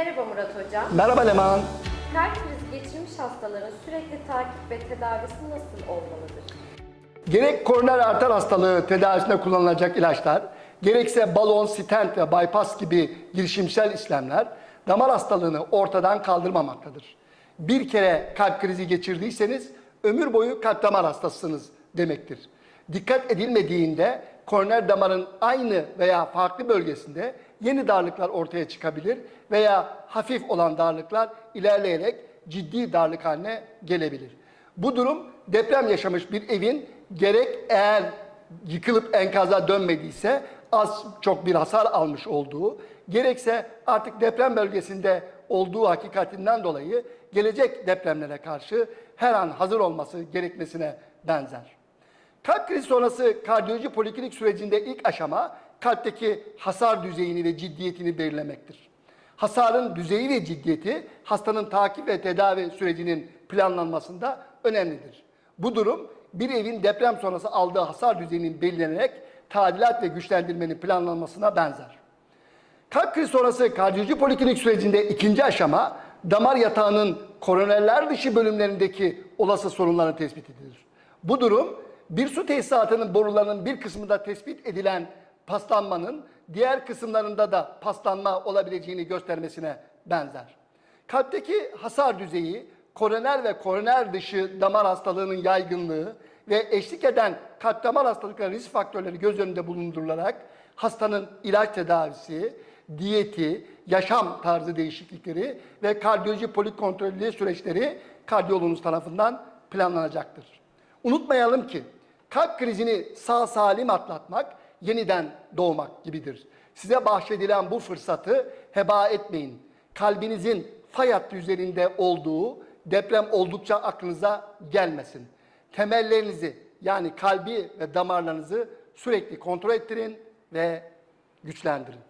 Merhaba Murat Hocam. Merhaba Leman. Kalp krizi geçirmiş hastaların sürekli takip ve tedavisi nasıl olmalıdır? Gerek koroner arter hastalığı tedavisinde kullanılacak ilaçlar, gerekse balon, stent ve bypass gibi girişimsel işlemler damar hastalığını ortadan kaldırmamaktadır. Bir kere kalp krizi geçirdiyseniz ömür boyu kalp damar hastasısınız demektir. Dikkat edilmediğinde koroner damarın aynı veya farklı bölgesinde yeni darlıklar ortaya çıkabilir veya hafif olan darlıklar ilerleyerek ciddi darlık haline gelebilir. Bu durum deprem yaşamış bir evin gerek eğer yıkılıp enkaza dönmediyse az çok bir hasar almış olduğu, gerekse artık deprem bölgesinde olduğu hakikatinden dolayı gelecek depremlere karşı her an hazır olması gerekmesine benzer. Kalp krizi sonrası kardiyoloji poliklinik sürecinde ilk aşama kalpteki hasar düzeyini ve ciddiyetini belirlemektir. Hasarın düzeyi ve ciddiyeti hastanın takip ve tedavi sürecinin planlanmasında önemlidir. Bu durum bir evin deprem sonrası aldığı hasar düzeyinin belirlenerek tadilat ve güçlendirmenin planlanmasına benzer. Kalp krizi sonrası kardiyoloji poliklinik sürecinde ikinci aşama damar yatağının koronerler dışı bölümlerindeki olası sorunların tespitidir. Bu durum bir su tesisatının borularının bir kısmında tespit edilen paslanmanın diğer kısımlarında da paslanma olabileceğini göstermesine benzer. Kalpteki hasar düzeyi, koroner ve koroner dışı damar hastalığının yaygınlığı ve eşlik eden kalp damar hastalıkları risk faktörleri göz önünde bulundurularak hastanın ilaç tedavisi, diyeti, yaşam tarzı değişiklikleri ve kardiyoloji polikontrollü süreçleri kardiyologumuz tarafından planlanacaktır. Unutmayalım ki kalp krizini sağ salim atlatmak yeniden doğmak gibidir. Size bahşedilen bu fırsatı heba etmeyin. Kalbinizin fay hattı üzerinde olduğu deprem oldukça aklınıza gelmesin. Temellerinizi yani kalbi ve damarlarınızı sürekli kontrol ettirin ve güçlendirin.